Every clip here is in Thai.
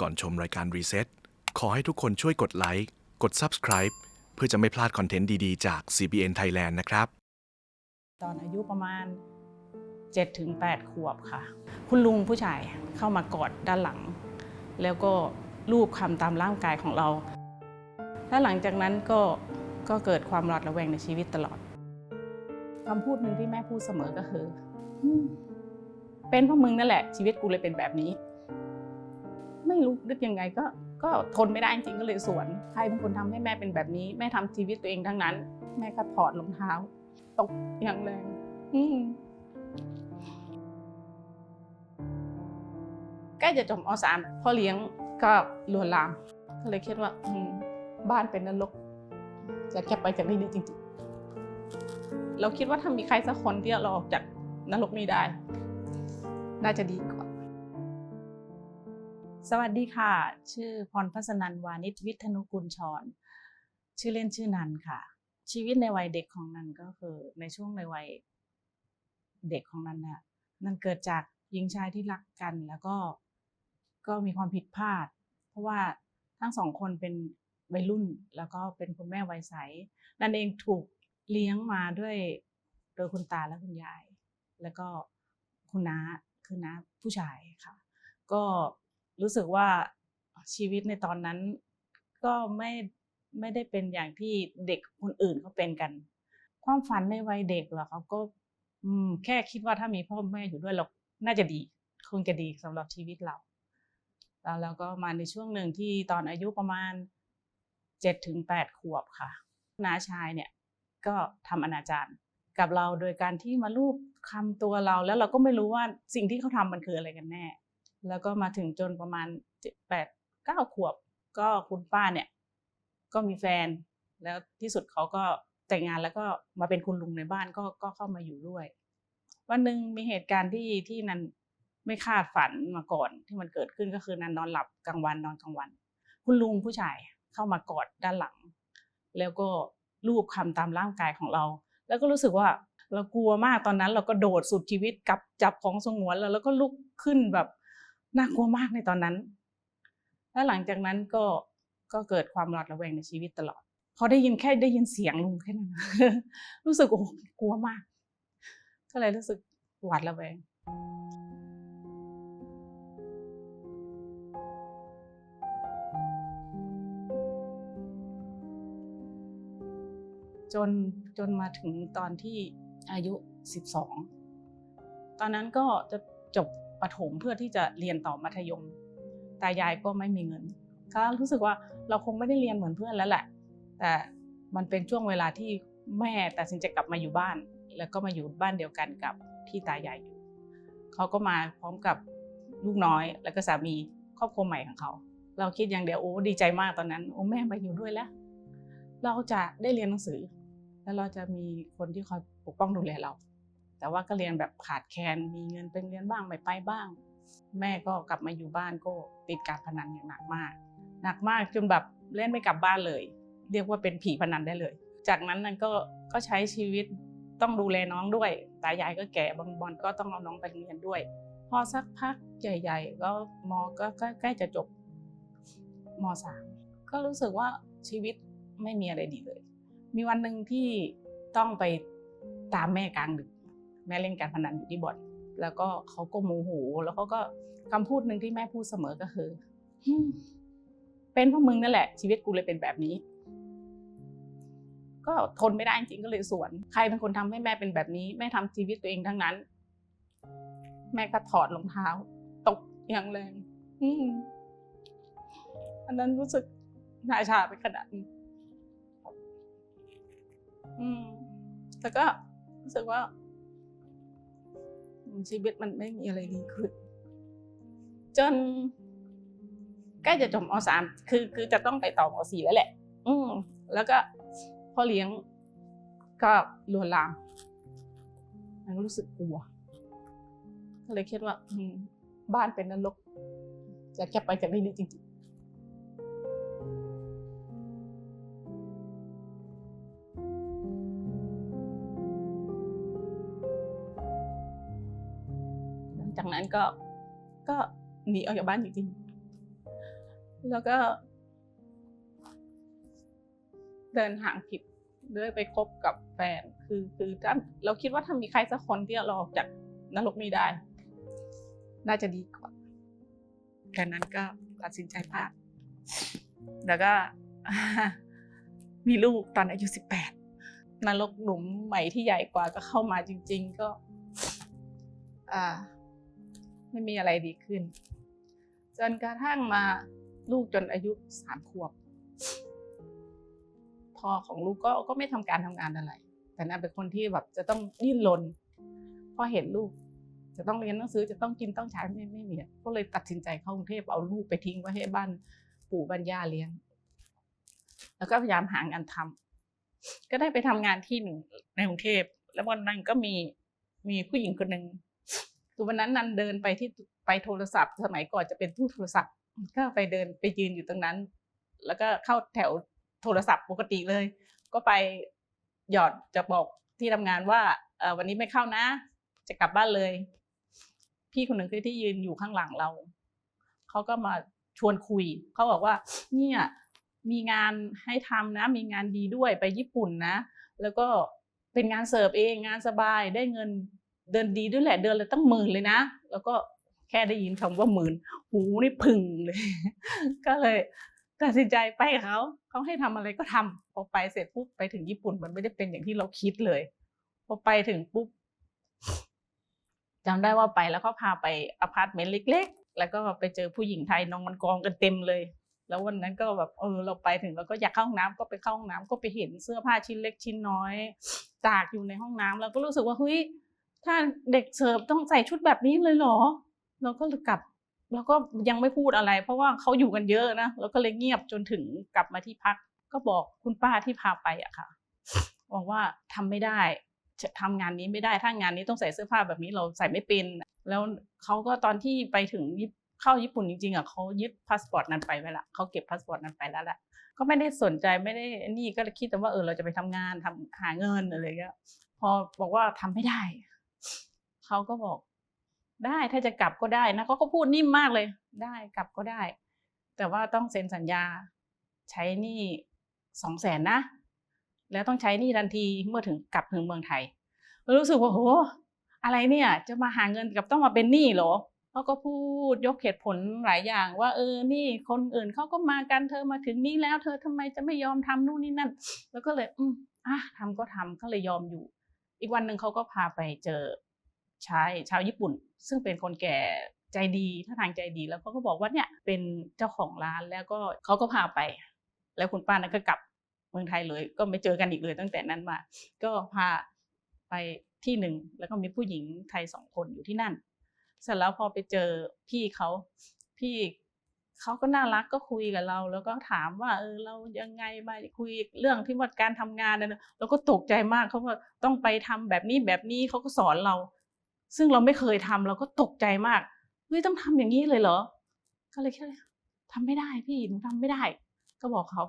ก่อนชมรายการรีเซ็ตขอให้ทุกคนช่วยกดไลค์ กด Subscribe เพื่อจะไม่พลาดคอนเทนต์ดีๆ จาก CBN Thailand นะครับ ตอนอายุประมาณ7ถึงขวบค่ะ คุณลุงผู้ชายเข้ามากอดด้านหลัง แล้วก็รูปคำตามร่างกายของเรา และหลังจากนั้นก็ก็เกิดความหวาดระแวงในชีวิตตลอดคำพูดหนึ่งที่แม่พูดเสมอก็คือ เป็นเพราะมึงนั่นแหละ ชีวิตกูเลยเป็นแบบนี้ ไม่รู้นึกยังไงก็ก็ทนไม่ได้จริงๆก็เลยสวนใครเป็นคนทำให้แม่เป็นแบบนี้ แม่ทำชีวิตตัวเองทั้งนั้น แม่ก็ถอดรองเท้า ตกอย่างแรงใกล้จะจบอสามพ่อเลี้ยงก็ลวนลาม ก็เลยคิดว่าบ้านเป็นนรกจะแค่ไปจากที่นี่จริงๆ เราคิดว่าถ้ามีใครสักคนที่เราออกจากนรกนี้ได้ น่าจะดีกว่า สวัสดีค่ะ ชื่อพรพัสนันวานิชวิทนุกุลชร ชื่อเล่นชื่อนันค่ะ ชีวิตในวัยเด็กของนันก็คือ ในช่วงในวัยเด็กของนันเนี่ยนันเกิดจากหญิงชายที่รักกันแล้วก็ก็มีความผิดพลาด เพราะว่าทั้งสองคนเป็นวัยรุ่นแล้วก็เป็นคุณแม่วัยใสนันเองถูกเลี้ยงมาด้วยโดยคุณตาและคุณยาย แล้วก็คุณน้าคือน้าผู้ชายค่ะ ก็ รู้สึกว่าชีวิตในตอนนั้นก็ไม่ไม่ได้เป็นอย่างที่เด็กคนอื่นเขาเป็นกัน ความฝันในวัยเด็กเหรอเขาก็อืมแค่คิดว่าถ้ามีพ่อแม่อยู่ด้วยเราน่าจะดีคงจะดีสำหรับชีวิตเรา แล้วเราก็มาในช่วงหนึ่งที่ตอนอายุประมาณเจ็ดถึงแปดขวบค่ะน้าชายเนี่ยก็ทำอนาจารกับเราโดยการที่มาลูบคำตัวเราแล้วเราก็ไม่รู้ว่าสิ่งที่เขาทำมันคืออะไรกันแน่ แล้วก็มาถึงจนประมาณแปดเก้าขวบ ก็คุณป้าเนี่ย ก็มีแฟน แล้วที่สุดเขาก็แต่งงานแล้วก็มาเป็นคุณลุงในบ้านก็ก็เข้ามาอยู่ด้วย วันหนึ่งมีเหตุการณ์ที่ที่นันไม่คาดฝันมาก่อนที่มันเกิดขึ้นก็คือนันนอนหลับกลางวันนอนกลางวัน คุณลุงผู้ชายเข้ามากอดด้านหลัง แล้วก็รูปคำตามร่างกายของเรา แล้วก็รู้สึกว่าเรากลัวมากตอนนั้นเราก็โดดสุดชีวิตกับจับของสงวนแล้วแล้วก็ลุกขึ้นแบบ น่ากลัวมากในตอนนั้น แล้วหลังจากนั้นก็ก็เกิดความหวาดระแวงในชีวิตตลอด พอได้ยินแค่ได้ยินเสียงลุงแค่นั้นรู้สึกโอ้โหกลัวมาก ก็เลยรู้สึกหวาดระแวงจนจนมาถึงตอนที่อายุ 12 ตอนนั้นก็จะจบ ประถมเพื่อที่จะเรียนต่อมัธยม ตายายก็ไม่มีเงินก็รู้สึกว่าเราคงไม่ได้เรียนเหมือนเพื่อนแล้วแหละ แต่มันเป็นช่วงเวลาที่แม่ตัดสินใจกลับมาอยู่บ้าน แล้วก็มาอยู่บ้านเดียวกันกับที่ตายายอยู่เขาก็มาพร้อมกับลูกน้อยแล้วก็สามีครอบครัวใหม่ของเขาเราคิดอย่างเดียวโอ้ดีใจมากตอนนั้นโอ้แม่มาอยู่ด้วยแล้ว เราจะได้เรียนหนังสือ แล้วเราจะมีคนที่คอยปกป้องดูแลเรา แต่ว่าก็เรียนแบบขาดแคลนมีเงินเป็นเรียนบ้างไม่ไปบ้าง แม่ก็กลับมาอยู่บ้านก็ติดการพนันอย่างหนักมาก หนักมากจนแบบเล่นไม่กลับบ้านเลย เรียกว่าเป็นผีพนันได้เลย จากนั้นนั้นก็ก็ใช้ชีวิตต้องดูแลน้องด้วยตายายก็แก่บางบอลก็ต้องเอาน้องไปเรียนด้วย พอสักพักใหญ่ๆก็มก็ก็ใกล้จะจบมสามก็รู้สึกว่าชีวิตไม่มีอะไรดีเลย มีวันหนึ่งที่ต้องไปตามแม่กลางดึก แม่เล่นการพนันอยู่ที่บ่อนแล้วก็เขาก็โมโหแล้วเขาก็คำพูดหนึ่งที่แม่พูดเสมอก็คือเป็นเพราะมึงนั่นแหละ ชีวิตกูเลยเป็นแบบนี้ ก็ทนไม่ได้จริงก็เลยสวน ใครเป็นคนทำให้แม่เป็นแบบนี้ แม่ทำชีวิตตัวเองทั้งนั้น แม่ก็ถอดรองเท้า ตกอย่างแรงอันนั้นรู้สึกน้าชาไปขนาดนี้แต่ก็รู้สึกว่า ชีวิตมันไม่มีอะไรดีขึ้น จนใกล้จะจบมสามคือ คือจะต้องไปต่อมสี่แล้วแหละ อืมแล้วก็พ่อเลี้ยงก็ลวนลามมันก็รู้สึกกลัวก็เลยคิดว่าบ้านเป็นนรกจะแกไปจากที่นี้จริง ก็ ก็หนีออกจากบ้านจริงๆ แล้วก็ เดินห่างผิดด้วยไปคบกับแฟน คือคือถ้าเราคิดว่าถ้ามีใครสักคนที่เราออกจากนรกนี้ได้ น่าจะดีกว่าแต่นั้นก็ตัดสินใจพลาดแล้วก็มีลูกตอนอายุสิบแปดนรกหลุมใหม่ที่ใหญ่กว่าก็เข้ามาจริง ๆ ก็ อ่า ไม่มีอะไรดีขึ้น จนกระทั่งมาลูกจนอายุสามขวบพ่อของลูกก็ก็ไม่ทำการทำงานอะไร แต่น่าเป็นคนที่แบบจะต้องดิ้นรนพราะเห็นลูก จะต้องเรียนหนังสือจะต้องกินต้องใช้ไม่ไม่มีก็เลยตัดสินใจเข้ากรุงเทพเอาลูกไปทิ้งไว้ให้บ้านปู่บ้านย่าเลี้ยง แล้วก็พยายามหางานทำก็ได้ไปทำงานที่หนึ่งในกรุงเทพแล้ววันนั้นก็มีมีผู้หญิงคนหนึ่ง คือวันนั้นนันเดินไปที่ไปโทรศัพท์ สมัยก่อนจะเป็นตู้โทรศัพท์ ก็ไปเดินไปยืนอยู่ตรงนั้น แล้วก็เข้าแถวโทรศัพท์ปกติเลย ก็ไปหยอดจะบอกที่ทำงานว่าเออวันนี้ไม่เข้านะ จะกลับบ้านเลย พี่คนหนึ่งคือที่ยืนอยู่ข้างหลังเราเขาก็มาชวนคุยเขาบอกว่า เนี่ยมีงานให้ทำนะ มีงานดีด้วยไปญี่ปุ่นนะ แล้วก็เป็นงานเสิร์ฟเองงานสบายได้เงิน เดินดีด้วยแหละเดือนละตั้งหมื่นเลยนะ แล้วก็แค่ได้ยินคำว่าหมื่นหูนี่พึ่งเลย ก็เลยตัดสินใจไปเขาเขาให้ทำอะไรก็ทำพอไปเสร็จปุ๊บไปถึงญี่ปุ่นมันไม่ได้เป็นอย่างที่เราคิดเลยพอไปถึงปุ๊บจำได้ว่าไปแล้วเขาพาไปอพาร์ตเมนต์เล็ก ๆ แล้วก็ไปเจอผู้หญิงไทยนองมันกองกันเต็มเลย แล้ววันนั้นก็แบบเออเราไปถึงเราก็อยากเข้าห้องน้ำก็ไปเข้าห้องน้ำก็ไปเห็นเสื้อผ้าชิ้นเล็กชิ้นน้อยตากอยู่ในห้องน้ำเราก็รู้สึกว่าเฮ้ย ถ้าเด็กเสิร์ฟต้องใส่ชุดแบบนี้เลยเหรอ เราก็เลยกลับเราก็ยังไม่พูดอะไร เพราะว่าเขาอยู่กันเยอะนะเราก็เลยเงียบจนถึงกลับมาที่พัก ก็บอกคุณป้าที่พาไปอะค่ะบอกว่าทำไม่ได้จะทำงานนี้ไม่ได้ถ้างานนี้ต้องใส่เสื้อผ้าแบบนี้เราใส่ไม่เป็น แล้วเขาก็ตอนที่ไปถึงญี่เข้าญี่ปุ่นจริงๆอะเขายึดพาสปอร์ตนั้นไปไว้ละเขาเก็บพาสปอร์ตนั้นไปแล้วแหละก็ไม่ได้สนใจไม่ได้นี่ก็คิดแต่ว่าเออเราจะไปทำงานทำหาเงินอะไรเงี้ยพอบอกว่าทำไม่ได้ เขาก็บอก ได้ถ้าจะกลับก็ได้นะเขาก็พูดนิ่มมากเลย ได้กลับก็ได้ แต่ว่าต้องเซ็นสัญญาใช้หนี้สองแสนนะ แล้วต้องใช้หนี้ทันทีเมื่อถึงกลับถึงเมืองไทย รู้สึกว่าโหอะไรเนี่ย จะมาหาเงินกับต้องมาเป็นหนี้เหรอเขาก็พูดยกเหตุผลหลายอย่าง ว่าเออนี่คนอื่นเขาก็มากันเธอมาถึงนี่แล้ว เธอทำไมจะไม่ยอมทำนู่นนี่นั่น แล้วก็เลย อืมอะทำก็ทำก็เลยยอมอยู่ อีกวันหนึ่งเขาก็พาไปเจอ ชายชาวญี่ปุ่น ซึ่งเป็นคนแก่ใจดีท่าทางใจดีแล้วเขาก็บอกว่าเนี่ยเป็นเจ้าของร้านแล้วก็เขาก็พาไป แล้วคุณป้านั้นก็กลับเมืองไทยเลย ก็ไม่เจอกันอีกเลยตั้งแต่นั้นมาก็พาไปที่หนึ่งแล้วก็มีผู้หญิงไทยสองคนอยู่ที่นั่น เสร็จแล้วพอไปเจอพี่เขาพี่เขาก็น่ารักก็คุยกับเรา แล้วก็ถามว่าเออเรายังไงมาคุยเรื่องที่ว่าการทำงานนะเราก็ตกใจมากเขาว่าต้องไปทำแบบนี้แบบนี้เขาก็สอนเรา ซึ่งเราไม่เคยทำเราก็ตกใจมากเฮ้ยต้องทำอย่างนี้เลยเหรอ ก็เลยแค่ทำไม่ได้พี่หนูทำไม่ได้ ก็บอกเขา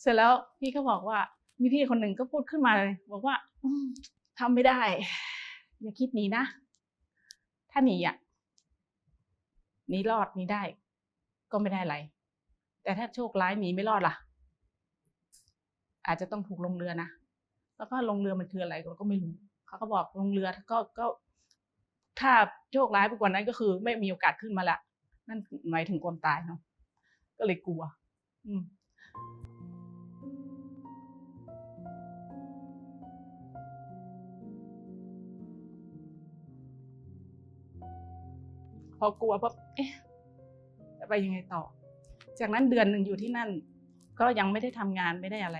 เสร็จแล้วพี่ก็บอกว่ามีพี่คนหนึ่งก็พูดขึ้นมาเลย บอกว่าอืมทำไม่ได้ อย่าคิดหนีนะ ถ้าหนีอะหนีรอดหนีได้ ก็ไม่ได้อะไร แต่ถ้าโชคร้ายหนีไม่รอดล่ะ อาจจะต้องถูกลงเรือนะแล้วก็ลงเรือมันคืออะไรเราก็ไม่รู้เขาก็บอกลงเรือก็ก็ ถ้าโชคร้ายไปกว่านั้นก็คือ ไม่มีโอกาสขึ้นมาละ นั่นหมายถึงความตายเนาะก็เลยกลัว อืมพอกลัวปั๊บเอ๊ะจะไปยังไงต่อ จากนั้นเดือนหนึ่งอยู่ที่นั่น ก็ยังไม่ได้ทำงานไม่ได้อะไร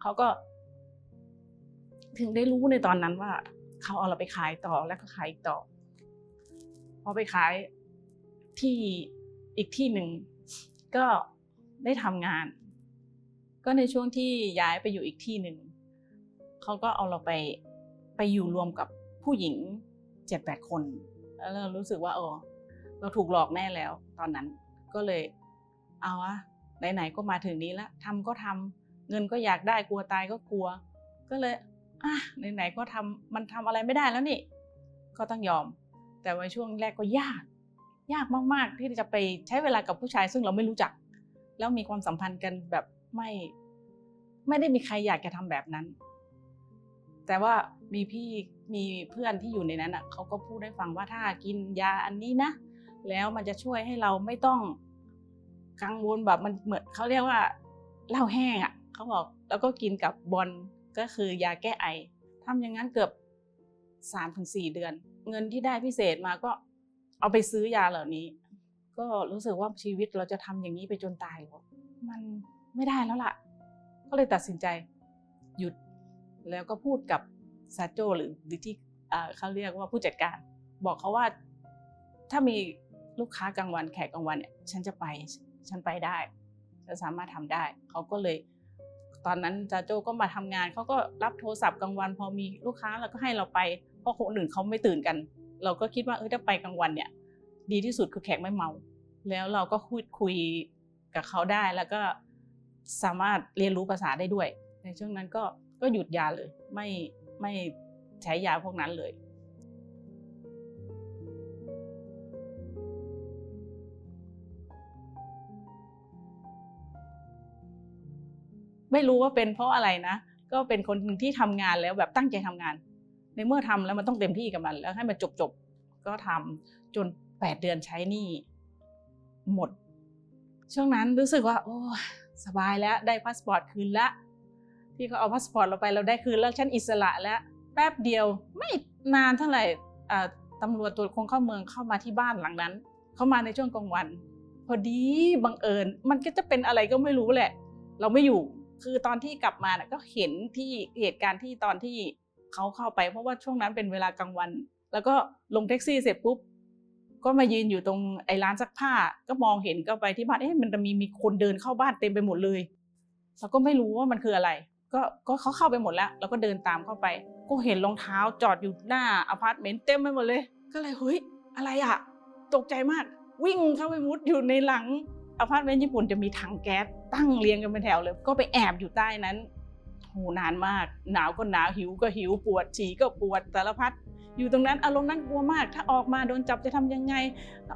เขาก็ ถึงได้รู้ในตอนนั้นว่า เขาเอาเราไปขายต่อแล้วก็ขายอีกต่อ พอไปขายที่อีกที่หนึ่งก็ได้ทำงาน ก็ในช่วงที่ย้ายไปอยู่อีกที่หนึ่งเขาก็เอาเราไปไปอยู่รวมกับผู้หญิงเจ็ดแปดคน แล้วเรารู้สึกว่าเออเราถูกหลอกแน่แล้ว ตอนนั้นก็เลยเอาอะไหนๆก็มาถึงนี้แล้วทำก็ทำเงินก็อยากได้กลัวตายก็กลัว ก็เลย อะไหนๆก็ทำมันทำอะไรไม่ได้แล้วนี่ ก็ต้องยอม แต่ว่าช่วงแรกก็ยาก ยากมากๆ ที่จะไปใช้เวลากับผู้ชาย ซึ่งเราไม่รู้จัก แล้วมีความสัมพันธ์กันแบบไม่ ไม่ได้มีใครอยากจะทำแบบนั้น แต่ว่ามีพี่มีเพื่อนที่อยู่ในนั้นอะเขาก็พูดให้ฟังว่าถ้ากินยาอันนี้นะแล้วมันจะช่วยให้เราไม่ต้องกังวลแบบมันเหมือนเขาเรียกว่าเหล้าแห้งอะเขาบอกแล้วก็กินกับบอล ก็คือยาแก้ไอทำอย่างนั้นเกือบสามถึงสี่เดือน เงินที่ได้พิเศษมาก็เอาไปซื้อยาเหล่านี้ ก็รู้สึกว่าชีวิตเราจะทำอย่างนี้ไปจนตายหรอมันไม่ได้แล้วล่ะ ก็เลยตัดสินใจหยุดแล้วก็พูดกับซาโจหรือหรือที่เอ่อเขาเรียกว่าผู้จัดการ บอกเขาว่าถ้ามีลูกค้ากลางวันแขกกลางวันเนี่ยฉันจะไปฉันไปได้ฉันสามารถทำได้ เขาก็เลย ตอนนั้นซาโจก็มาทำงานเขาก็รับโทรศัพท์กลางวัน พอมีลูกค้าแล้วก็ให้เราไปเพราะคนอื่นเขาไม่ตื่นกัน เราก็คิดว่าเออถ้าไปกลางวันเนี่ย ดีที่สุดคือแขกไม่เมา แล้วเราก็คุยคุยกับเขาได้แล้วก็สามารถเรียนรู้ภาษาได้ด้วย ในช่วงนั้นก็ก็หยุดยาเลย ไม่ไม่ใช้ยาพวกนั้นเลย ไม่รู้ว่าเป็นเพราะอะไรนะ ก็เป็นคนที่ทำงานแล้วแบบตั้งใจทำงาน ในเมื่อทำแล้วมันต้องเต็มที่กับมัน แล้วให้มันจบจบๆก็ทำจนแปดเดือนใช้หนี้หมด ช่วงนั้นรู้สึกว่า โอ้สบายแล้วได้พาสปอร์ตคืนละพี่เขาเอาพาสปอร์ตเราไปเราได้คืนแล้วฉันอิสระแล้วแป๊บเดียวไม่นานเท่าไหร่ตำรวจตรวจคนเข้าเมืองเข้ามาที่บ้านหลังนั้น เข้ามาในช่วงกลางวัน พอดีบังเอิญ มันก็จะเป็นอะไรก็ไม่รู้แหละ เราไม่อยู่ คือตอนที่กลับมาก็เห็นที่เหตุการณ์ที่ตอนที่เขาเข้าไป เพราะว่าช่วงนั้นเป็นเวลากลางวัน แล้วก็ลงแท็กซี่เสร็จปุ๊บก็มายืนอยู่ตรงไอ้ร้านซักผ้า ก็มองเห็นก็ไปที่บ้านเอ๊ะมันจะมีมีคนเดินเข้าบ้านเต็มไปหมดเลยเราก็ไม่รู้ว่ามันคืออะไร ก็ก็เขาเข้าไปหมดแล้วเราก็เดินตามเข้าไป ก็เห็นรองเท้าจอดอยู่หน้าอพาร์ตเมนต์เต็มไปหมดเลย ก็เลยเฮ้ยอะไรอะตกใจมากวิ่งเข้าไปมุดอยู่ในหลังอพาร์ตเมนต์ญี่ปุ่นจะมีถังแก๊ส ตั้งเรียงกันเป็นแถวเลย ก็ไปแอบอยู่ใต้นั้นโหนานมาก หนาวก็หนาวหิวก็หิวปวดฉี่ก็ปวดสารพัดอยู่ตรงนั้นอารมณ์นั้นกลัวมาก ถ้าออกมาโดนจับจะทำยังไง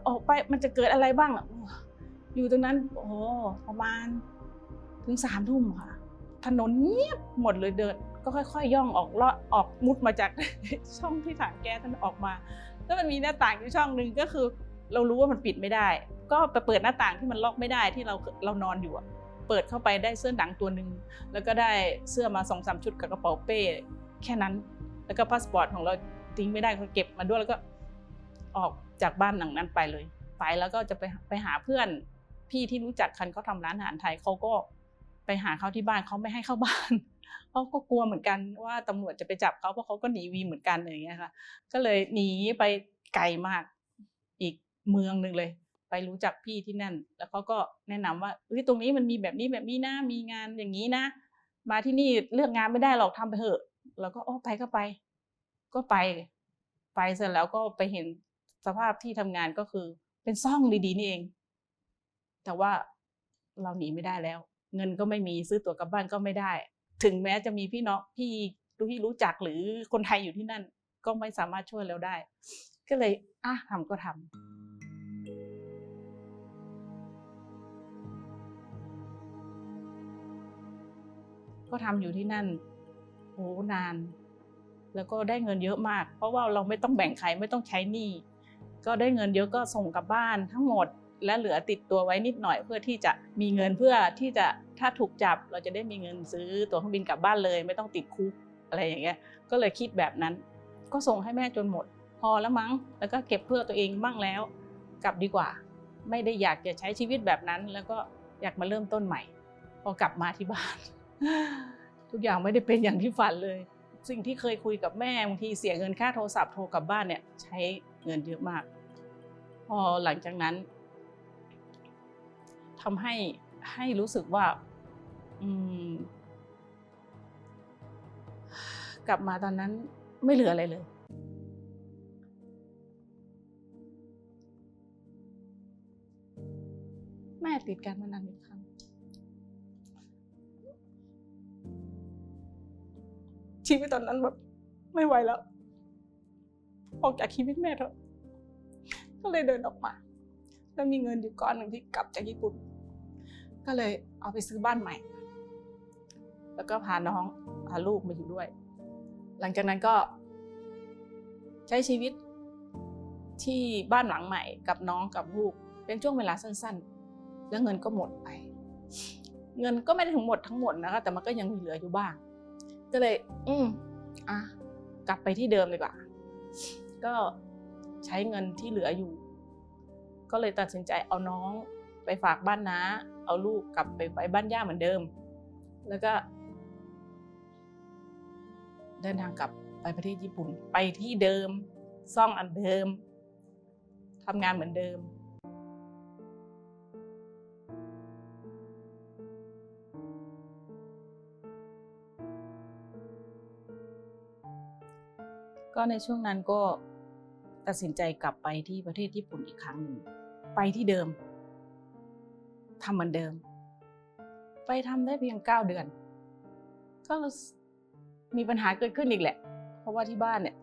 ออกไปมันจะเกิดอะไรบ้าง อยู่ตรงนั้นโอ้โหประมาณ ถึงสามทุ่มค่ะ ถนนเงียบหมดเลยเดิน ก็ค่อยๆย่องออกเลาะออกมุดมาจากช่องที่ถังแก๊สนั้นออกมา แล้วมันมีหน้าต่างอยู่ช่องหนึ่งก็คือ เรารู้ว่ามันปิดไม่ได้ ก็ไปเปิดหน้าต่างที่มันล็อกไม่ได้ที่เราเรานอนอยู่ เปิดเข้าไปได้เสื้อหนังตัวหนึ่งแล้วก็ได้เสื้อมาสองสามชุดกับกระเป๋าเป้แค่นั้น แล้วก็พาสปอร์ตของเราทิ้งไม่ได้ก็เก็บมาด้วยแล้วก็ออกจากบ้านหลังนั้นไปเลยไปแล้วก็จะไปไปหาเพื่อนพี่ที่รู้จักกันเขาทำร้านอาหารไทยเขาก็ไปหาเขาที่บ้านเขาไม่ให้เข้าบ้านเขาก็กลัวเหมือนกันว่าตำรวจจะไปจับเขาเพราะเขาก็หนีวีเหมือนกันอะไรอย่างเงี้ยค่ะ ก็เลยหนีไปไกลมากอีกเมืองหนึ่งเลย ไปรู้จักพี่ที่นั่น แล้วเขาก็แนะนำว่าเฮ้ยตรงนี้มันมีแบบนี้แบบนี้นะมีงานอย่างนี้นะ มาที่นี่เลือกงานไม่ได้หรอกทำไปเถอะ แล้วก็อ๋อไปก็ไป ก็ไป ไปเสร็จแล้วก็ไปเห็นสภาพที่ทำงานก็คือ เป็นซ่องดีๆนี่เอง แต่ว่าเราหนีไม่ได้แล้ว เงินก็ไม่มีซื้อตั๋วกลับบ้านก็ไม่ได้ ถึงแม้จะมีพี่น้องพี่ที่รู้จักหรือคนไทยอยู่ที่นั่น ก็ไม่สามารถช่วยเราได้ ก็เลยอะทำก็ทำ ก็ทำอยู่ที่นั่นโหนาน แล้วก็ได้เงินเยอะมาก เพราะว่าเราไม่ต้องแบ่งใครไม่ต้องใช้หนี้ก็ได้เงินเยอะก็ส่งกลับบ้านทั้งหมด และเหลือติดตัวไว้นิดหน่อยเพื่อที่จะมีเงินเพื่อที่จะถ้าถูกจับเราจะได้มีเงินซื้อตั๋วเครื่องบินกลับบ้านเลย ไม่ต้องติดคุกอะไรอย่างเงี้ยก็เลยคิดแบบนั้น ก็ส่งให้แม่จนหมด พอแล้วมั้ง แล้วก็เก็บเพื่อตัวเองบ้างแล้ว กลับดีกว่า ไม่ได้อยากจะใช้ชีวิตแบบนั้น แล้วก็อยากมาเริ่มต้นใหม่ พอกลับมาที่บ้าน ทุกอย่างไม่ได้เป็นอย่างที่ฝันเลย สิ่งที่เคยคุยกับแม่บางทีเสียเงินค่าโทรศัพท์โทรกลับบ้านเนี่ย ใช้เงินเยอะมาก พอหลังจากนั้นทำให้ให้รู้สึกว่า อืม กลับมาตอนนั้นไม่เหลืออะไรเลยแม่ติดการพนันอีก ชีวิตตอนนั้นแบบไม่ไหวแล้ว ออกจากชีวิตแม่เถอะ ก็เลยเดินออกมา แล้วมีเงินอยู่ก้อนหนึ่งที่กลับจากญี่ปุ่น ก็เลยเอาไปซื้อบ้านใหม่ แล้วก็พาน้องพาลูกมาอยู่ด้วย หลังจากนั้นก็ ใช้ชีวิตที่บ้านหลังใหม่กับน้องกับลูก เป็นช่วงเวลาสั้นๆ แล้วเงินก็หมดไป เงินก็ไม่ได้ถึงหมดทั้งหมดนะคะแต่มันก็ยังมีเหลืออยู่บ้าง ก็เลย อืมอะกลับไปที่เดิมดีกว่า ก็ใช้เงินที่เหลืออยู่ ก็เลยตัดสินใจเอาน้องไปฝากบ้านน้า เอาลูกกลับไปไปบ้านย่าเหมือนเดิม แล้วก็ เดินทางกลับไปประเทศญี่ปุ่น ไปที่เดิม ซ่องอันเดิมทำงานเหมือนเดิม ก็ในช่วงนั้นก็ตัดสินใจกลับไปที่ประเทศญี่ปุ่นอีกครั้งหนึ่งไปที่เดิมทำเหมือนเดิม ไปทำได้เพียงเก้าเดือน ก็มีปัญหาเกิดขึ้นอีกแหละ เพราะว่าที่บ้านเนี่ย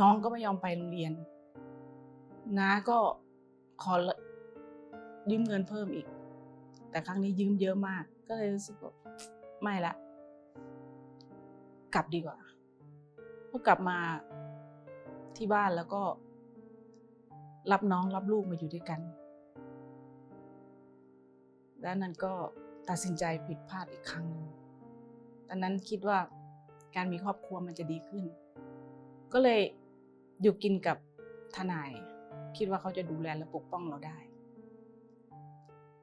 น้องก็ไม่ยอมไปโรงเรียนน้าก็ขอยืมเงินเพิ่มอีก แต่ครั้งนี้ยืมเยอะมาก ก็เลยรู้สึกว่าไม่ละ กลับดีกว่า ก็กลับมาที่บ้านแล้วก็ รับน้องรับลูกมาอยู่ด้วยกันแล้วนั้นก็ตัดสินใจผิดพลาดอีกครั้งหนึ่งตอนนั้นคิดว่าการมีครอบครัวมันจะดีขึ้น ก็เลยอยู่กินกับทนาย คิดว่าเขาจะดูแลและปกป้องเราได้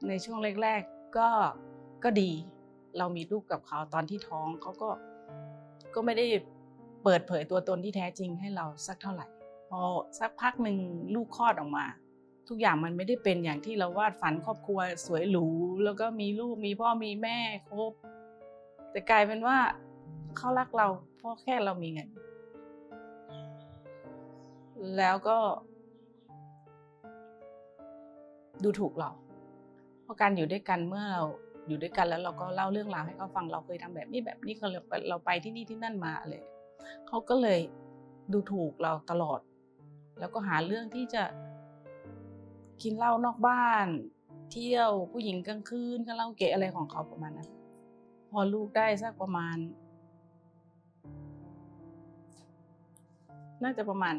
ในช่วงแรก ๆก็ก็ดี เรามีลูกกับเขาตอนที่ท้องเขาก็ก็ไม่ได้ เปิดเผยตัวตนที่แท้จริงให้เราสักเท่าไหร่ พอสักพักหนึ่งลูกคลอดออกมา ทุกอย่างมันไม่ได้เป็นอย่างที่เราวาดฝันครอบครัวสวยหรูแล้วก็มีลูกมีพ่อมีแม่ครบแต่กลายเป็นว่าเขารักเราเพราะแค่เรามีเงิน แล้วก็ ดูถูกเราเพราะการอยู่ด้วยกันเมื่อเราอยู่ด้วยกันแล้วเราก็เล่าเรื่องราวให้เขาฟังเราเคยทำแบบนี้แบบนี้เราไปที่นี่ที่นั่นมาเลย เขาก็เลยดูถูกเราตลอด แล้วก็หาเรื่องที่จะกินเหล้านอกบ้าน เที่ยวผู้หญิงกลางคืนก็เล่าเกะอะไรของเขาประมาณนั้น พอลูกได้สักประมาณ น่าจะประมาณ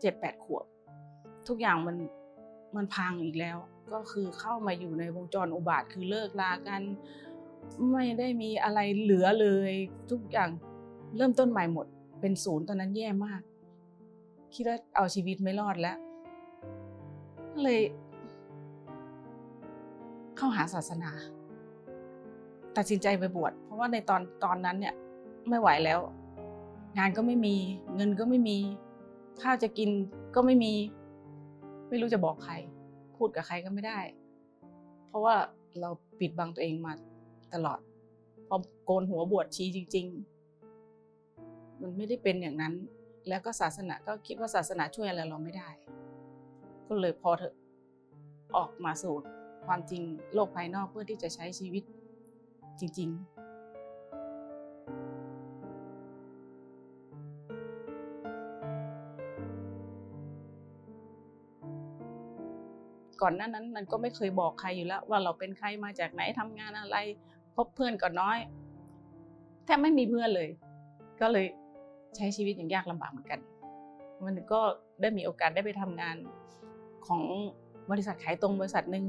เจ็ดแปดขวบ ทุกอย่างมันมันพังอีกแล้ว ก็คือเข้ามาอยู่ในวงจรอุบาทคือเลิกลากัน ไม่ได้มีอะไรเหลือเลย ทุกอย่างเริ่มต้นใหม่หมด เป็นศูนย์ตอนนั้นแย่มาก คิดว่าเอาชีวิตไม่รอดแล้วก็เลย เข้าหาศาสนา ตัดสินใจไปบวชเพราะว่าในตอนตอนนั้นเนี่ยไม่ไหวแล้ว งานก็ไม่มี เงินก็ไม่มีข้าวจะกินก็ไม่มี ไม่รู้จะบอกใคร พูดกับใครก็ไม่ได้ เพราะว่าเราปิดบังตัวเองมาตลอดพอโกนหัวบวชชีจริง ๆ มันไม่ได้เป็นอย่างนั้น แล้วก็ศาสนาก็คิดว่าศาสนาช่วยอะไรเราไม่ได้ ก็เลยพอเถอะออกมาสู่ความจริงโลกภายนอกเพื่อที่จะใช้ชีวิตจริง ๆก่อนหน้านั้นมันก็ไม่เคยบอกใครอยู่แล้ว ว่าเราเป็นใครมาจากไหนทำงานอะไร พบเพื่อนก็น้อยแทบไม่มีเพื่อนเลย ก็เลย ใช้ชีวิตอย่างยากลำบากเหมือนกัน มันก็ได้มีโอกาสได้ไปทำงานของบริษัทขายตรงบริษัทหนึ่ง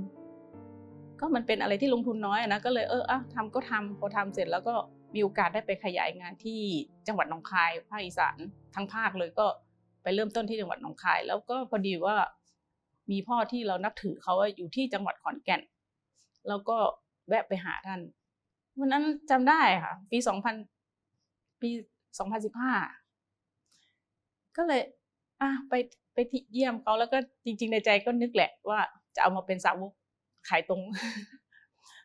ก็มันเป็นอะไรที่ลงทุนน้อยนะก็เลยเอออะทำก็ทำพอทำเสร็จแล้วก็มีโอกาสได้ไปขยายงานที่จังหวัดหนองคายภาคอีสานทั้งภาคเลยก็ไปเริ่มต้นที่จังหวัดหนองคาย แล้วก็พอดีว่ามีพ่อที่เรานับถือเขาอะอยู่ที่จังหวัดขอนแก่น แล้วก็แวะไปหาท่านวันนั้นจำได้ค่ะ ปีสองพันปี สองพันสิบห้าก็เลยอะไปไปที่เยี่ยมเขาแล้วก็จริง ๆ ในใจก็นึกแหละว่าจะเอามาเป็นสาวกขายตรง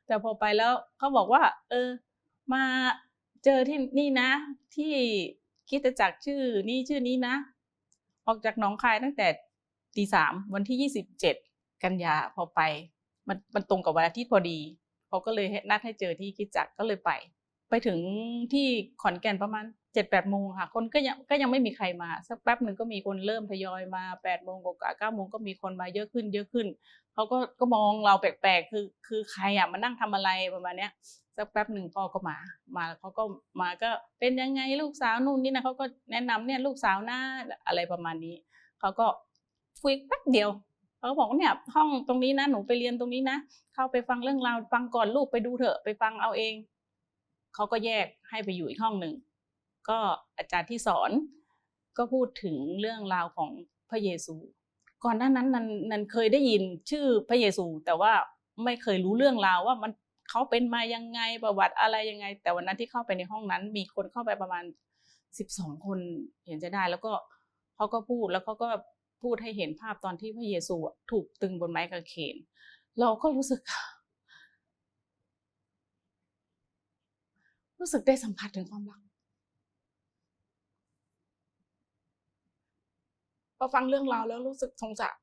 แต่พอไปแล้วเขาบอกว่า เออ มาเจอที่นี่นะ ที่คิดจักชื่อนี้ชื่อนี้นะ ออกจากหนองคายตั้งแต่ตีสามวันที่ยี่สิบเจ็ดกันยาพอไป มันมันตรงกับวันอาทิตย์พอดีเขาก็เลยนัดให้เจอที่คิดจักก็เลยไป ไปถึงที่ขอนแก่นประมาณเจ็ดแปดโมงค่ะ คนก็ยังก็ยังไม่มีใครมา สักแป๊บหนึ่งก็มีคนเริ่มทยอยมาแปดโมงกว่าเก้าโมงก็มีคนมาเยอะขึ้น เยอะขึ้นเขาก็ก็มองเราแปลกๆคือ คือใครอะมานั่งทำอะไรประมาณเนี้ยสักแป๊บหนึ่งพ่อก็มา มาเขาก็มาก็เป็นยังไงลูกสาวนู่นนี่นะเขาก็แนะนำเนี่ยลูกสาวหน้าอะไรประมาณนี้เขาก็คุยแป๊บเดียวเขาก็บอกว่าเนี่ยห้องตรงนี้นะหนูไปเรียนตรงนี้นะเข้าไปฟังเรื่องราวฟังก่อนลูกไปดูเถอะไปฟังเอาเอง เขาก็แยกให้ไปอยู่อีกห้องหนึ่ง ก็อาจารย์ที่สอนก็พูดถึงเรื่องราวของพระเยซู ก่อนหน้านั้นนันนันเคยได้ยินชื่อพระเยซู แต่ว่าไม่เคยรู้เรื่องราวว่ามันเขาเป็นมายังไงประวัติอะไรยังไง แต่วันนั้นที่เข้าไปในห้องนั้น มีคนเข้าไปประมาณสิบสองคนเห็นจะได้ แล้วก็เขาก็พูดแล้วเขาก็พูดให้เห็นภาพตอนที่พระเยซูถูกตึงบนไม้กางเขน เราก็รู้สึก รู้สึกได้สัมผัสถึงความรักพอฟังเรื่องราวแล้วรู้สึกสงสาร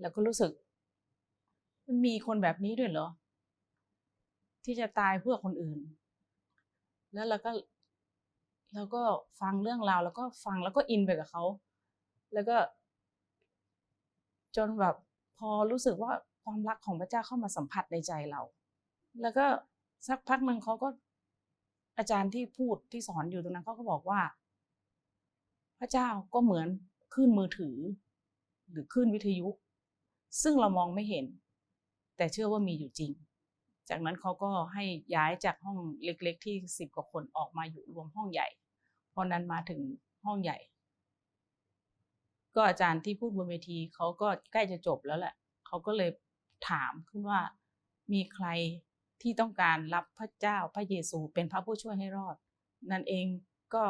แล้วก็รู้สึก มันมีคนแบบนี้ด้วยเหรอ ที่จะตายเพื่อคนอื่น แล้วเราก็เราก็ฟังเรื่องราว แล้วก็ฟังแล้วก็อินไปกับเขาแล้วก็ จนแบบพอรู้สึกว่าความรักของพระเจ้าเข้ามาสัมผัสในใจเรา แล้วก็ สักพักหนึ่งเขาก็ อาจารย์ที่พูดที่สอนอยู่ตรงนั้นเขาก็บอกว่า พระเจ้าก็เหมือนคลื่นมือถือ หรือคลื่นวิทยุ ซึ่งเรามองไม่เห็น แต่เชื่อว่ามีอยู่จริง จากนั้นเขาก็ให้ย้ายจากห้องเล็ก ๆ ที่สิบกว่าคนออกมาอยู่รวมห้องใหญ่ พอนั้นมาถึงห้องใหญ่ ก็อาจารย์ที่พูดบนเวทีเขาก็ใกล้จะจบแล้วแหละเขาก็เลยถามขึ้นว่ามีใคร ที่ต้องการรับพระเจ้าพระเยซูเป็นพระผู้ช่วยให้รอด นั่นเองก็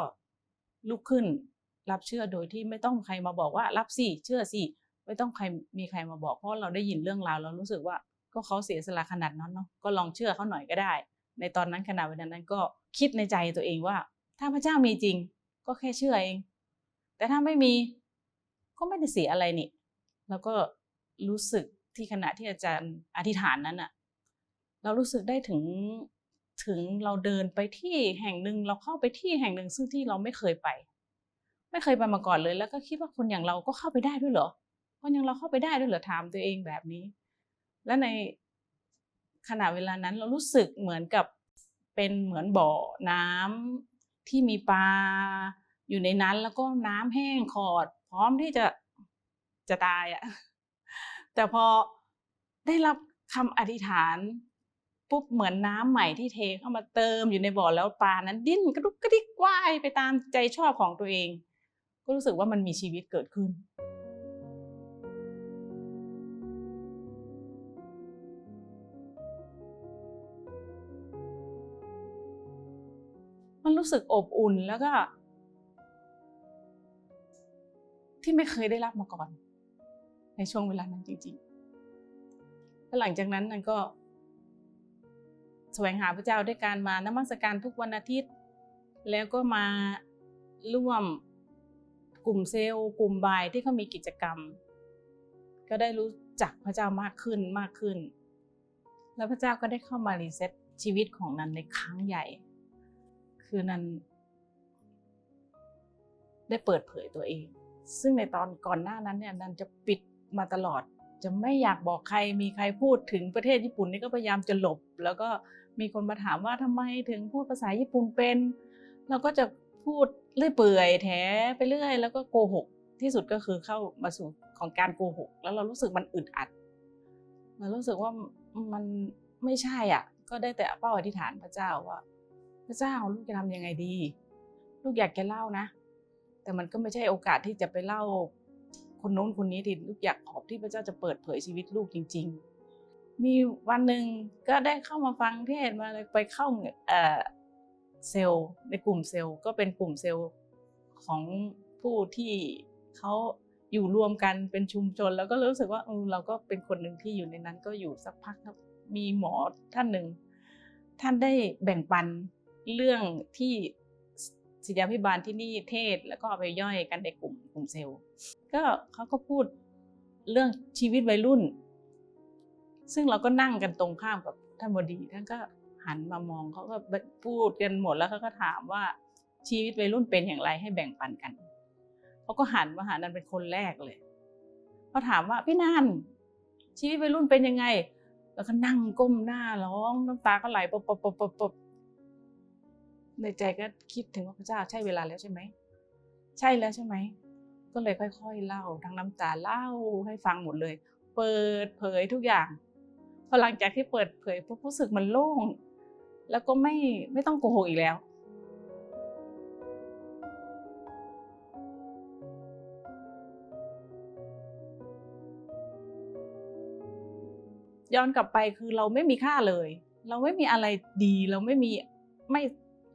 ลุกขึ้นรับเชื่อโดยที่ไม่ต้องใครมาบอกว่ารับสิเชื่อสิไม่ต้องใครมีใครมาบอกเพราะเราได้ยินเรื่องราวเรารู้สึกว่าก็เขาเสียสละขนาดนั้นเนาะก็ลองเชื่อเขาหน่อยก็ได้ ในตอนนั้นขณะเวลานั้นก็คิดในใจตัวเองว่า ถ้าพระเจ้ามีจริง ก็แค่เชื่อเอง แต่ถ้าไม่มีก็ไม่ได้เสียอะไรนี่ แล้วก็รู้สึกที่ขณะที่อาจารย์อธิษฐานนั้นอะ เรารู้สึกได้ถึงถึงเราเดินไปที่แห่งหนึ่งเราเข้าไปที่แห่งหนึ่งซึ่งที่เราไม่เคยไป ไม่เคยไปมาก่อนเลย แล้วก็คิดว่าคนอย่างเราก็เข้าไปได้ด้วยเหรอคนอย่างเราเข้าไปได้ด้วยเหรอถามตัวเองแบบนี้ และในขณะเวลานั้นเรารู้สึกเหมือนกับเป็นเหมือนบ่อน้ำที่มีปลาอยู่ในนั้นแล้วก็น้ำแห้งขอด พร้อมที่จะจะตายอะ่ะแต่พอได้รับคำอธิษฐาน ปุ๊บเหมือนน้ำใหม่ที่เทเข้ามาเติมอยู่ในบ่อแล้วปลานั้นดิ้นกระดุกกระดิกว่ายไปตามใจชอบของตัวเอง ก็รู้สึกว่ามันมีชีวิตเกิดขึ้น มันรู้สึกอบอุ่นแล้วก็ ที่ไม่เคยได้รับมาก่อน ในช่วงเวลานั้นจริงๆแล้วหลังจากนั้นนันก็ แสวงหาพระเจ้าด้วยการมานมัสการทุกวันอาทิตย์ แล้วก็มาร่วมกลุ่มเซลล์กลุ่มบายที่เขามีกิจกรรม ก็ได้รู้จักพระเจ้ามากขึ้นมากขึ้น แล้วพระเจ้าก็ได้เข้ามารีเซ็ตชีวิตของนันในครั้งใหญ่ คือนันได้เปิดเผยตัวเอง ซึ่งในตอนก่อนหน้านั้นเนี่ยนันจะปิดมาตลอด จะไม่อยากบอกใครมีใครพูดถึงประเทศญี่ปุ่นนี่ก็พยายามจะหลบ แล้วก็ มีคนมาถามว่าทำไมถึงพูดภาษาญี่ปุ่นเป็น เราก็จะพูดเรื่อยเปื่อยแถไปเรื่อย แล้วก็โกหก ที่สุดก็คือเข้ามาสู่ของการโกหก แล้วเรารู้สึกมันอึดอัดเรารู้สึกว่ามันไม่ใช่อะ ก็ได้แต่เป้าอธิษฐานพระเจ้าว่า พระเจ้าลูกจะทำยังไงดี ลูกอยากจะเล่านะ แต่มันก็ไม่ใช่โอกาสที่จะไปเล่าคนโน้นคนนี้ที่ลูกอยากขอบที่พระเจ้าจะเปิดเผยชีวิตลูกจริง ๆ มีวันหนึ่งก็ได้เข้ามาฟังเทศมาเลยไปเข้าเซลล์ในกลุ่มเซลล์ ก็เป็นกลุ่มเซลล์ของผู้ที่เขาอยู่รวมกันเป็นชุมชน แล้วก็รู้สึกว่าเออเราก็เป็นคนหนึ่งที่อยู่ในนั้นก็อยู่สักพักครับมีหมอท่านหนึ่ง ท่านได้แบ่งปันเรื่องที่ศิษยาพิบาลที่นี่เทศแล้วก็เอาไปย่อยกันในกลุ่มกลุ่มเซลล์ ก็เขาก็พูดเรื่องชีวิตวัยรุ่น ซึ่งเราก็นั่งกันตรงข้ามกับท่านบดี ท่านก็หันมามองเขาก็พูดกันหมดแล้วเขาก็ถามว่าชีวิตวัยรุ่นเป็นอย่างไรให้แบ่งปันกันเขาก็หันมาหานันเป็นคนแรกเลยเขาถามว่าพี่นันชีวิตวัยรุ่นเป็นยังไง แล้วก็นั่งก้มหน้าร้องน้ำตาก็ไหลปบปบปบปบปบในใจก็คิดถึงว่าพระเจ้าใช่เวลาแล้วใช่ไหมใช่แล้วใช่ไหมก็เลยค่อย ๆ เล่าทั้งน้ำตาเล่าให้ฟังหมดเลย เปิดเผยทุกอย่าง อหลังจากที่เปิดเผยปุ๊บรู้สึกมันโล่ง แล้วก็ไม่ไม่ต้องโกหกอีกแล้วย้อนกลับไปคือเราไม่มีค่าเลย เราไม่มีอะไรดี เราไม่มีไม่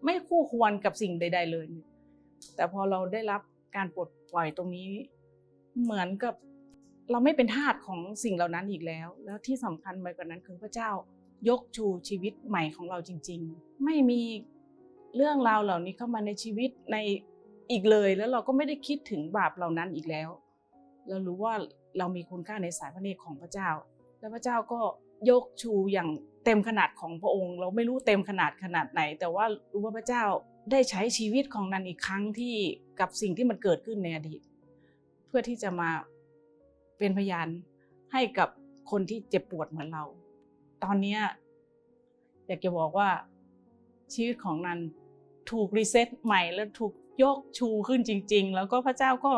ไม่คู่ควรกับสิ่งใด ๆ เลย แต่พอเราได้รับการปลดปล่อยตรงนี้ เหมือนกับ เราไม่เป็นทาสของสิ่งเหล่านั้นอีกแล้ว แล้วที่สำคัญไปกว่านั้นคือพระเจ้ายกชูชีวิตใหม่ของเราจริง ๆ ไม่มีเรื่องราวเหล่านี้เข้ามาในชีวิตในอีกเลย แล้วเราก็ไม่ได้คิดถึงบาปเหล่านั้นอีกแล้ว เรารู้ว่าเรามีคุณค่าในสายพระเนตรของพระเจ้า แล้วพระเจ้าก็ยกชูอย่างเต็มขนาดของพระองค์ เราไม่รู้เต็มขนาดขนาดไหน แต่ว่ารู้ว่าพระเจ้าได้ใช้ชีวิตของนันอีกครั้งที่กับสิ่งที่มันเกิดขึ้นในอดีต เพื่อที่จะมา เป็นพยานให้กับคนที่เจ็บปวดเหมือนเรา ตอนนี้อยากจะบอกว่าชีวิตของนันถูกรีเซ็ตใหม่และถูกยกชูขึ้นจริง ๆ แล้วก็พระเจ้าก็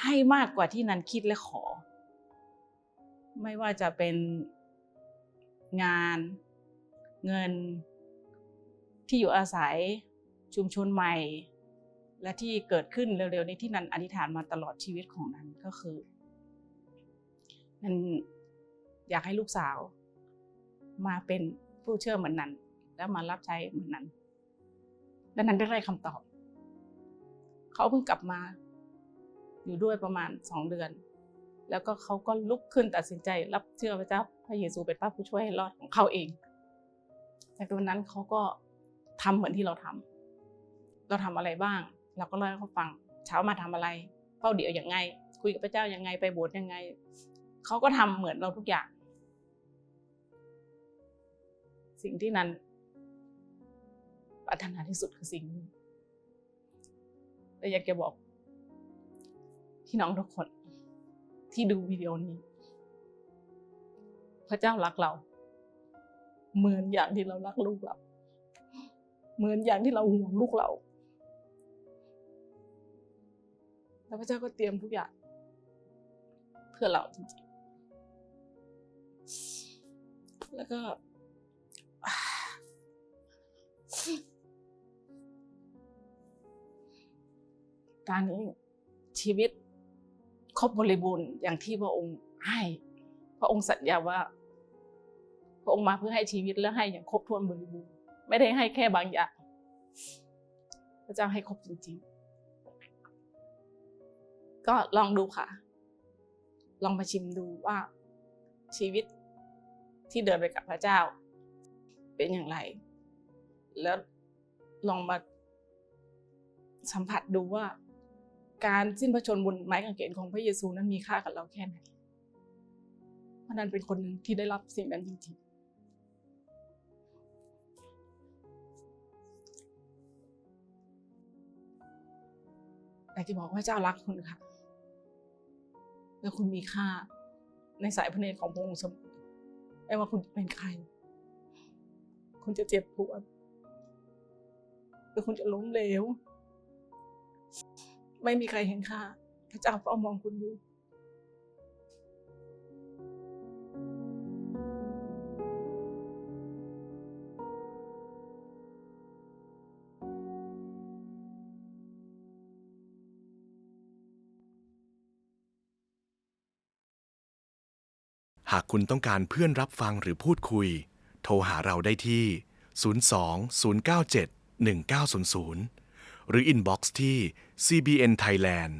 ให้มากกว่าที่นันคิดและขอ ไม่ว่าจะเป็นงานเงินที่อยู่อาศัยชุมชนใหม่ และที่เกิดขึ้นเร็วๆนี้ที่นันอธิษฐานมาตลอดชีวิตของนันก็คือ นันอยากให้ลูกสาว มาเป็นผู้เชื่อเหมือนนันแล้วมารับใช้เหมือนนันและนันได้ได้คำตอบ เขาเพิ่งกลับมา อยู่ด้วยประมาณสองเดือน แล้วก็เขาก็ลุกขึ้นตัดสินใจ รับเชื่อพระเจ้าพระเยซูเป็นพระผู้ช่วยให้รอดของเขาเองจากวันนั้นเขาก็ทำเหมือนที่เราทำเราทำอะไรบ้าง เราก็เล่าให้เขาฟัง เช้ามาทำอะไร เฝ้าเดี๋ยวยังไง คุยกับพระเจ้ายังไง ไปโบสถ์ยังไง เขาก็ทำเหมือนเราทุกอย่าง สิ่งที่นั้นปรารถนาที่สุดคือสิ่งนี้และอยากจะบอกพี่น้องทุกคนที่ดูวิดีโอนี้ พระเจ้ารักเรา เหมือนอย่างที่เรารักลูกเรา เหมือนอย่างที่เราห่วงลูกเราแล้วพระเจ้าก็เตรียมทุกอย่าง เพื่อเราจริงๆ แล้วก็ตอนนี้ชีวิตครบบริบูรณ์อย่างที่พระองค์ให้ พระองค์สัญญาว่า พระองค์มาเพื่อให้ชีวิตและให้อย่างครบถ้วนบริบูรณ์ไม่ได้ให้แค่บางอย่าง พระเจ้าให้ครบจริง ๆ ก็ลองดูค่ะ ลองมาชิมดูว่าชีวิต ที่เดินไปกับพระเจ้า เป็นอย่างไร แล้วลองมาสัมผัสดูว่า การสิ้นพระชนม์บนไม้กางเขนของพระเยซูนั้นมีค่ากับเราแค่ไหนเพราะนั้นเป็นคนหนึ่งที่ได้รับสิ่งนั้นจริงๆอยากจะบอกว่าเจ้ารักคุณค่ะ และคุณมีค่าในสายพระเนตรของพระองค์เสมอ ไม่ว่าคุณจะเป็นใคร คุณจะเจ็บปวดหรือคุณจะล้มเหลว ไม่มีใครเห็นค่าพระเจ้าเฝ้ามองคุณอยู่ หากคุณต้องการเพื่อนรับฟังหรือพูดคุย โทรหาเราได้ที่ 02 097 1900 หรืออินบ็อกซ์ที่ cbn thailand